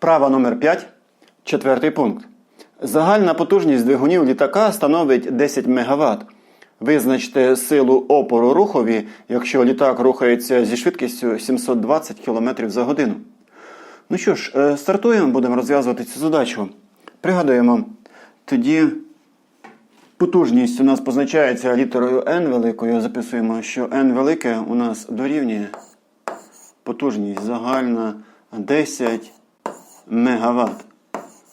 Вправа номер 5, четвертий пункт. Загальна потужність двигунів літака становить 10 МВт. Визначте силу опору рухові, якщо літак рухається зі швидкістю 720 км за годину. Ну що ж, е, стартуємо, будемо розв'язувати цю задачу. Пригадуємо, тоді потужність у нас позначається літерою N великою. Записуємо, що N велике у нас дорівнює потужність загальна 10 МВт.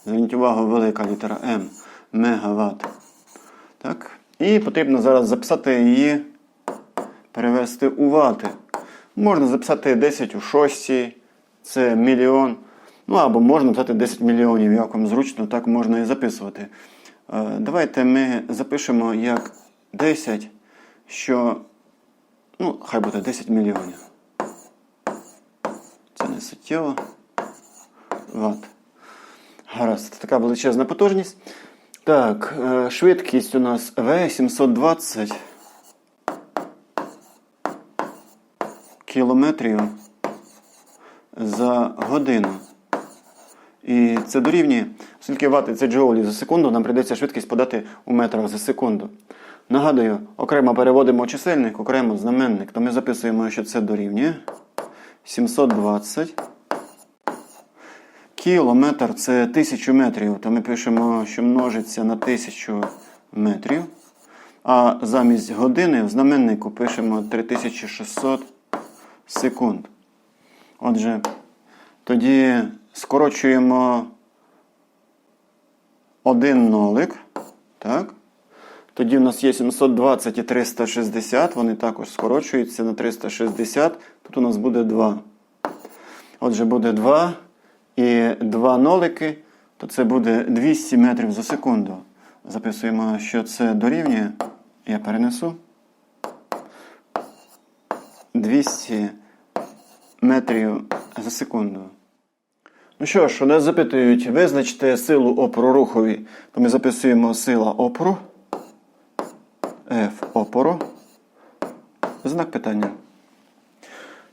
Зверніть увагу, велика літера М. Мегаватт. Так. І потрібно зараз записати її, перевести у вати. Можна записати 10 у 6, це мільйон. Ну або можна написати 10 мільйонів, як вам зручно, так можна і записувати. Е, Давайте ми запишемо як 10, що. Ну, хай буде 10 мільйонів. Це не суттєво. Ватт. Гаразд, така величезна потужність. Так, е, швидкість у нас В720 кілометрів за годину. І це дорівнює, оскільки вати це джоулі за секунду, нам прийдеться швидкість подати у метрах за секунду. Нагадую, окремо переводимо чисельник, окремо знаменник, то ми записуємо, що це дорівнює 720 Кілометр це 1000 метрів, то ми пишемо, що множиться на 1000 метрів. А замість години в знаменнику пишемо 3600 секунд. Отже, тоді скорочуємо один нолик. Так? Тоді в нас є 720 і 360, вони також скорочуються на 360. Тут у нас буде 2. Отже, буде 2 і 2 нолики, то це буде 200 метрів за секунду. Записуємо, що це дорівнює. Я перенесу. 200 метрів за секунду. Ну що ж, у нас запитують, визначте силу опору рухові. То ми записуємо сила опору. F опору. Знак питання.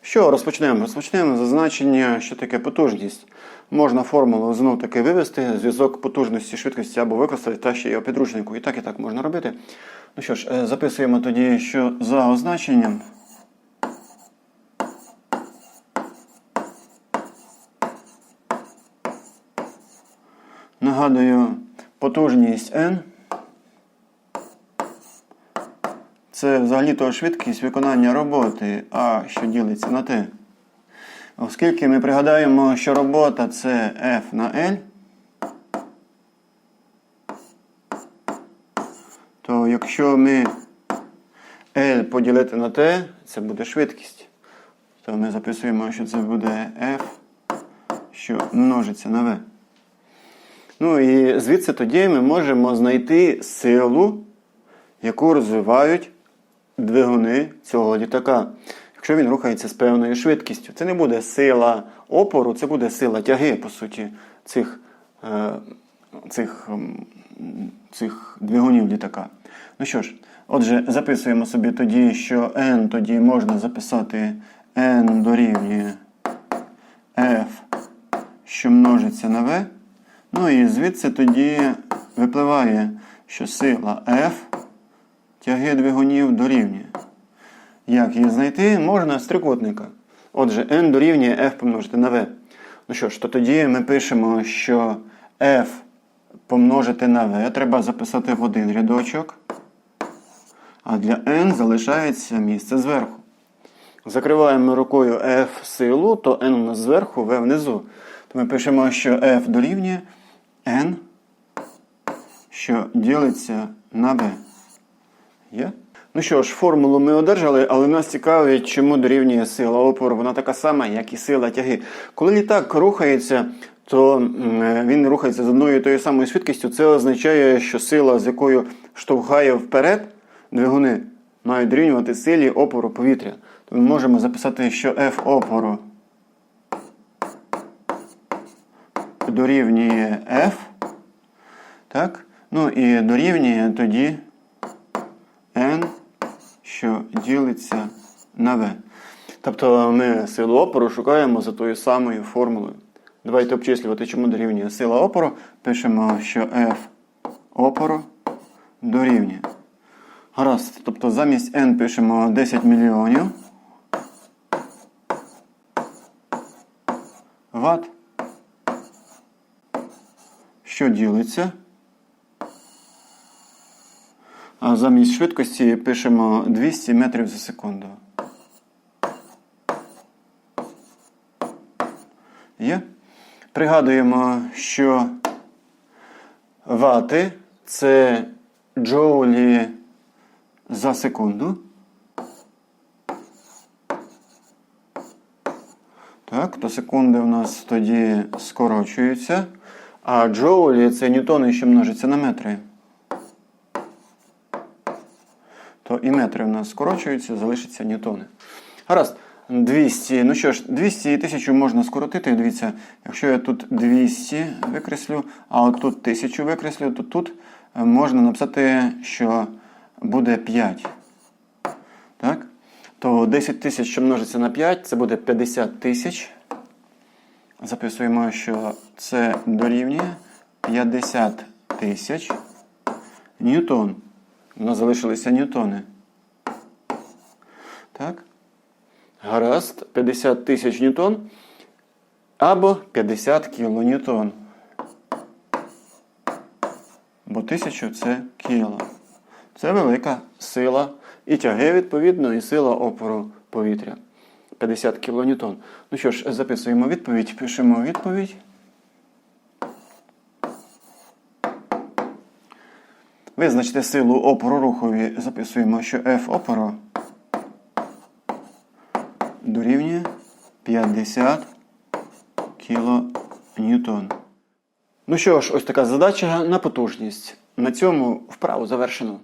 Що розпочнемо? Розпочнемо зазначення, що таке потужність. Можна формулу знов таки вивести, зв'язок потужності, швидкості або використати та ще й підручнику. І так, і так можна робити. Ну що ж, е, записуємо тоді, що за означенням. Нагадую, потужність N. Це взагалі-то швидкість виконання роботи, А, що ділиться на Т. Оскільки ми пригадаємо, що робота це F на L, то якщо ми L поділити на T, це буде швидкість. То ми записуємо, що це буде F, що множиться на V. Ну і звідси тоді ми можемо знайти силу, яку розвивають двигуни цього літака. Якщо він рухається з певною швидкістю, це не буде сила опору, це буде сила тяги, по суті, цих е, цих, цих двигунів літака. Ну що ж, отже, записуємо собі тоді, що N тоді можна записати N дорівнює F, що множиться на V. Ну і звідси тоді випливає, що сила F тяги двигунів дорівнює. Як її знайти? Можна з трикутника. Отже, n дорівнює f помножити на v. Ну що ж, то тоді ми пишемо, що f помножити на v треба записати в один рядочок. А для n залишається місце зверху. Закриваємо рукою F силу, то n у нас зверху, v внизу. То ми пишемо, що f дорівнює n, що ділиться на v. Є? Ну що ж, формулу ми одержали, але нас цікавить, чому дорівнює сила опору. Вона така сама, як і сила тяги. Коли літак рухається, то він рухається з одною і тою самою швидкістю. Це означає, що сила, з якою штовхає вперед двигуни, мають дорівнювати силі опору повітря. То ми можемо записати, що F опору дорівнює F. Так? Ну і дорівнює тоді що ділиться на V. Тобто ми силу опору шукаємо за тою самою формулою. Давайте обчислювати, чому дорівнює сила опору. Пишемо, що F опору дорівнює. Гаразд. Тобто замість N пишемо 10 мільйонів. Ватт. Що ділиться? А замість швидкості пишемо 200 метрів за секунду. Є? Пригадуємо, що вати це джоулі за секунду. Так, то секунди у нас тоді скорочуються. А джоулі це ньютони, що множаться на метри. То і метри у нас скорочуються, залишаться ньютони. Гаразд. 200. Ну що ж, 200 і 1000 можна скоротити. Дивіться, якщо я тут 200 викреслю, а от тут 1000 викреслю, то тут е, можна написати, що буде 5. Так? То 10 тисяч, що множиться на 5, це буде 50 тисяч. Записуємо, що це дорівнює 50 тисяч ньютон. У залишилися ньютони. Так? Гаразд, 50 тисяч ньютон або 50 кілоньютон. Бо тисячу це кіло. Це велика сила і тяги, відповідно, і сила опору повітря. 50 кілоньютон. Ну що ж, записуємо відповідь, пишемо відповідь. Визначте силу опору рухові, записуємо, що F опору дорівнює 50 кН. Ну що ж, ось така задача на потужність. На цьому вправу завершено.